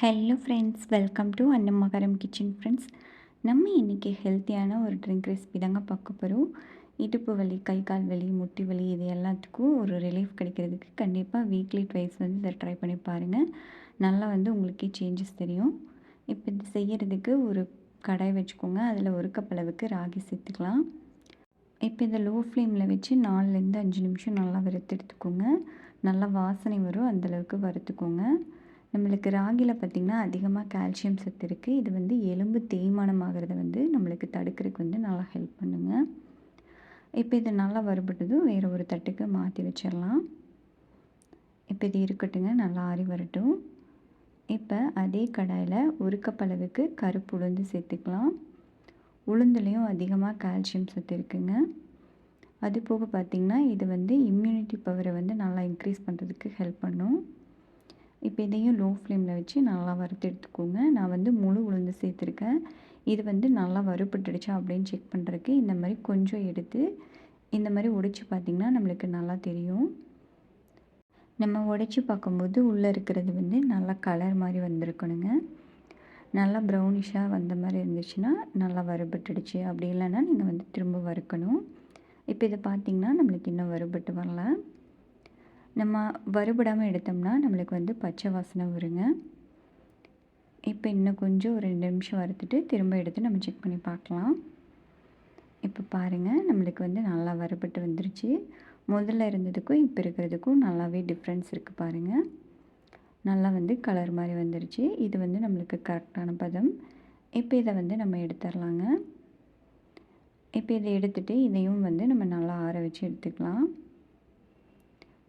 Hello friends welcome to Annamakaram kitchen friends நம்ம இன்றைக்கி ஹெல்த்தியான ஒரு ட்ரிங்க் ரெசிபி தாங்க பார்க்க போகிறோம் இடுப்பு வலி கை கால் வலி முட்டி வலி இது எல்லாத்துக்கும் ஒரு ரிலீஃப் கிடைக்கிறதுக்கு கண்டிப்பாக வீக்லி ட்வைஸ் வந்து இதை ட்ரை பண்ணி பாருங்கள் நல்லா வந்து உங்களுக்கே சேஞ்சஸ் தெரியும். இப்போ இது செய்கிறதுக்கு ஒரு கடாய் வச்சுக்கோங்க. அதில் ஒரு கப் அளவுக்கு ராகி சேர்த்துக்கலாம். இப்போ இதை லோ ஃப்ளேமில் வச்சு நாலுலேருந்து அஞ்சு நிமிஷம் நல்லா வறுத்து எடுத்துக்கோங்க. நல்லா வாசனை வரும் அந்தளவுக்கு வறுத்துக்கோங்க. நம்மளுக்கு ராகியில் பார்த்திங்கன்னா அதிகமாக கால்சியம் சத்து இருக்குது இது வந்து எலும்பு தேய்மானம் ஆகிறத வந்து நம்மளுக்கு தடுக்கிறதுக்கு வந்து நல்லா ஹெல்ப் பண்ணுங்க. இப்போ இது நல்லா வறுபட்டதும் வேறு ஒரு தட்டுக்கு மாற்றி வச்சிடலாம் இப்போ இது இருக்கட்டுங்க நல்லா ஆறி வரட்டும். இப்போ அதே கடாயில் ஒரு கப் அளவுக்கு கருப்பு உளுந்து சேர்த்துக்கலாம். உளுந்துலேயும் அதிகமாக கால்சியம் சத்து இருக்குங்க. அது போக பார்த்திங்கன்னா இது வந்து இம்யூனிட்டி பவரை வந்து நல்லா இன்க்ரீஸ் பண்ணுறதுக்கு ஹெல்ப் பண்ணும். இப்போ இதையும் லோ ஃப்ளேமில் வச்சு நல்லா வறுத்து எடுத்துக்கோங்க. நான் வந்து முழு உளுந்து சேர்த்துருக்கேன். இது வந்து நல்லா வறுபட்டுடுச்சா அப்படின்னு செக் பண்ணுறதுக்கு இந்த மாதிரி கொஞ்சம் எடுத்து இந்த மாதிரி உடைச்சி பார்த்திங்கன்னா நம்மளுக்கு நல்லா தெரியும். நம்ம உடைச்சி பார்க்கும்போது உள்ளே இருக்கிறது வந்து நல்லா கலர் மாதிரி வந்திருக்கணுங்க. நல்லா ப்ரௌனிஷாக வந்த மாதிரி இருந்துச்சுன்னா நல்லா வறுபட்டுடுச்சு. அப்படி இல்லைன்னா நீங்கள் வந்து திரும்ப வறுக்கணும். இப்போ இதை பார்த்திங்கன்னா நம்மளுக்கு இன்னும் வறுபட்டு வரல. நம்ம வறுபடாமல் எடுத்தோம்னா நம்மளுக்கு வந்து பச்சை வாசனை வருங்க. இப்போ இன்னும் கொஞ்சம் ஒரு ரெண்டு நிமிஷம் வறுத்துட்டு திரும்ப எடுத்து நம்ம செக் பண்ணி பார்க்கலாம். இப்போ பாருங்கள் நம்மளுக்கு வந்து நல்லா வறுபட்டு வந்துருச்சு. முதல்ல இருந்ததுக்கும் இப்போ இருக்கிறதுக்கும் நல்லாவே டிஃப்ரென்ஸ் இருக்குது பாருங்கள் நல்லா வந்து கலர் மாதிரி வந்துருச்சு. இது வந்து நம்மளுக்கு கரெக்டான பதம். இப்போ இதை வந்து நம்ம எடுத்துடலாங்க இப்போ இதை எடுத்துகிட்டு இதையும் வந்து நம்ம நல்லா ஆற வச்சு எடுத்துக்கலாம்.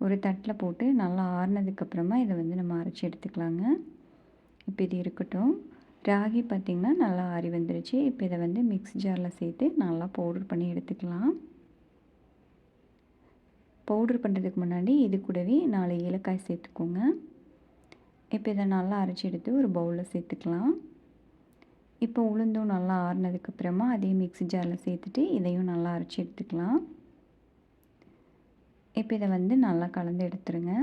ஒரு தட்டில் போட்டு நல்லா ஆறுனதுக்கப்புறமா இதை வந்து நம்ம அரைச்சி எடுத்துக்கலாங்க. இப்போ இது இருக்கட்டும். ராகி பார்த்திங்கன்னா நல்லா ஆறி வந்துருச்சு. இப்போ இதை வந்து மிக்ஸ் ஜாரில் சேர்த்து நல்லா பவுடர் பண்ணி எடுத்துக்கலாம். பவுடர் பண்ணுறதுக்கு முன்னாடி இது கூடவே நாலு ஏலக்காய் சேர்த்துக்கோங்க. இப்போ இதை நல்லா அரைச்சி எடுத்து ஒரு பவுலில் சேர்த்துக்கலாம். இப்போ உளுந்தும் நல்லா ஆறுனதுக்கப்புறமா அதையும் மிக்ஸி ஜாரில் சேர்த்துட்டு இதையும் நல்லா அரைச்சி எடுத்துக்கலாம். இப்போ இதை வந்து நல்லா கலந்து எடுத்துருங்க.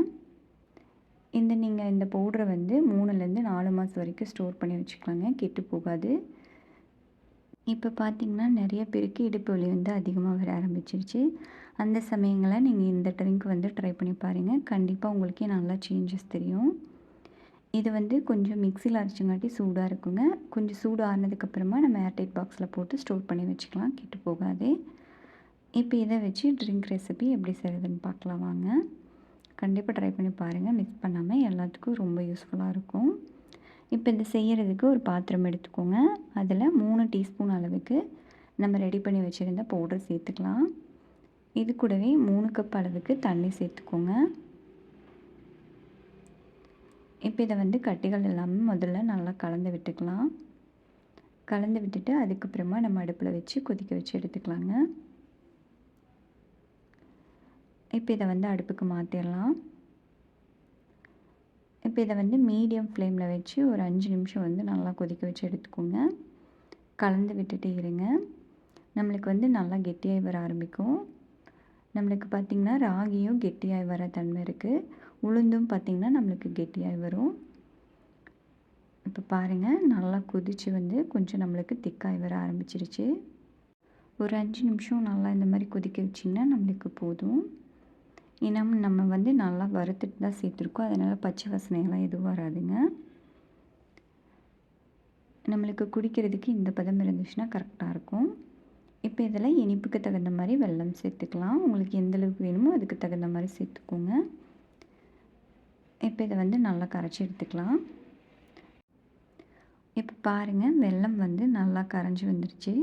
இந்த நீங்கள் இந்த பவுடரை வந்து மூணுலேருந்து நாலு மாதம் வரைக்கும் ஸ்டோர் பண்ணி வச்சுக்கலாங்க. கெட்டு போகாது. இப்போ பார்த்திங்கன்னா நிறைய பேருக்கு இடுப்பு வலி வந்து அதிகமாக வர ஆரம்பிச்சிருச்சு. அந்த சமயங்களில் நீங்கள் இந்த ட்ரிங்க் வந்து ட்ரை பண்ணி பாருங்கள் கண்டிப்பாக உங்களுக்கே நல்லா சேஞ்சஸ் தெரியும். இது வந்து கொஞ்சம் மிக்சியில் அரைச்சங்காட்டி சூடாக இருக்குங்க. கொஞ்சம் சூடு ஆனதுக்கப்புறமா நம்ம ஏர்டைட் பாக்ஸில் போட்டு ஸ்டோர் பண்ணி வச்சுக்கலாம். கெட்டு போகாது. இப்போ இதை வச்சு ட்ரிங்க் ரெசிபி எப்படி செய்கிறதுன்னு பார்க்கலாம் வாங்க. கண்டிப்பாக ட்ரை பண்ணி பாருங்கள் மிஸ் பண்ணாமல் எல்லாத்துக்கும் ரொம்ப யூஸ்ஃபுல்லாக இருக்கும். இப்போ இதை செய்கிறதுக்கு ஒரு பாத்திரம் எடுத்துக்கோங்க. அதில் மூணு டீஸ்பூன் அளவுக்கு நம்ம ரெடி பண்ணி வச்சுருந்த பவுடர் சேர்த்துக்கலாம். இது கூடவே மூணு கப் அளவுக்கு தண்ணி சேர்த்துக்கோங்க. இப்போ இதை வந்து கட்டிகள் இல்லாமல் முதல்ல நல்லா கலந்து விட்டுக்கலாம். கலந்து விட்டுட்டு அதுக்கப்புறமா நம்ம அடுப்பில் வச்சு கொதிக்க வச்சு எடுத்துக்கலாங்க. இப்போ இதை வந்து அடுப்புக்கு மாற்றிடலாம் இப்போ இதை வந்து மீடியம் ஃப்ளேமில் வச்சு ஒரு அஞ்சு நிமிஷம் வந்து நல்லா கொதிக்க வச்சு எடுத்துக்கோங்க. கலந்து விட்டுட்டு இருங்க. நம்மளுக்கு வந்து நல்லா கெட்டியாகி வர ஆரம்பிக்கும். நம்மளுக்கு பார்த்திங்கன்னா ராகியும் கெட்டியாகி வர தன்மை இருக்குது உளுந்தும் பார்த்திங்கன்னா நம்மளுக்கு கெட்டியாகி வரும். இப்போ பாருங்கள் நல்லா கொதித்து வந்து கொஞ்சம் நம்மளுக்கு திக்காகி வர ஆரம்பிச்சிருச்சு. ஒரு அஞ்சு நிமிஷம் நல்லா இந்த மாதிரி கொதிக்க வச்சிங்கன்னா நம்மளுக்கு போதும். ஏன்னா நம்ம வந்து நல்லா வறுத்துட்டு தான் சேர்த்துருக்கோம். அதனால் பச்சை வாசனையெல்லாம் எதுவும் வராதுங்க. நம்மளுக்கு குடிக்கிறதுக்கு இந்த பதம் இருந்துச்சுன்னா கரெக்டாக இருக்கும். இப்போ இதில் இனிப்புக்கு தகுந்த மாதிரி வெல்லம் சேர்த்துக்கலாம். உங்களுக்கு எந்த அளவுக்கு வேணுமோ அதுக்கு தகுந்த மாதிரி சேர்த்துக்கோங்க. இப்போ இதை வந்து நல்லா கரைச்சி எடுத்துக்கலாம். இப்போ பாருங்கள் வெல்லம் வந்து நல்லா கரைஞ்சி வந்துருச்சு.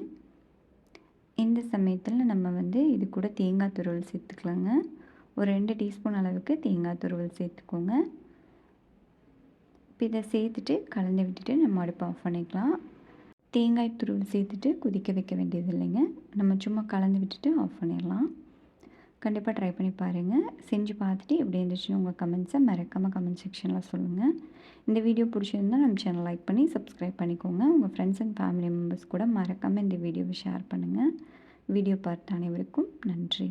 இந்த சமயத்தில் நம்ம வந்து இது கூட தேங்காய் துருவல் சேர்த்துக்கலாங்க. ஒரு ரெண்டு டீஸ்பூன் அளவுக்கு தேங்காய் துருவல் சேர்த்துக்கோங்க. இப்போ இதை சேர்த்துட்டு கலந்து விட்டுட்டு நம்ம அடுப்பு ஆஃப் பண்ணிக்கலாம். தேங்காய் துருவல் சேர்த்துட்டு கொதிக்க வைக்க வேண்டியது இல்லைங்க. நம்ம சும்மா கலந்து விட்டுட்டு ஆஃப் பண்ணிடலாம். கண்டிப்பாக ட்ரை பண்ணி பாருங்கள் செஞ்சு பார்த்துட்டு எப்படி இருந்துச்சுன்னு உங்கள் கமெண்ட்ஸை மறக்காமல் கமெண்ட் செக்ஷனில் சொல்லுங்கள் இந்த வீடியோ பிடிச்சிருந்தால் நம்ம சேனல் லைக் பண்ணி சப்ஸ்கிரைப் பண்ணிக்கோங்க. உங்கள் ஃப்ரெண்ட்ஸ் அண்ட் ஃபேமிலி மெம்பர்ஸ் கூட மறக்காமல் இந்த வீடியோவை ஷேர் பண்ணுங்கள் வீடியோ பார்த்த அனைவருக்கும் நன்றி.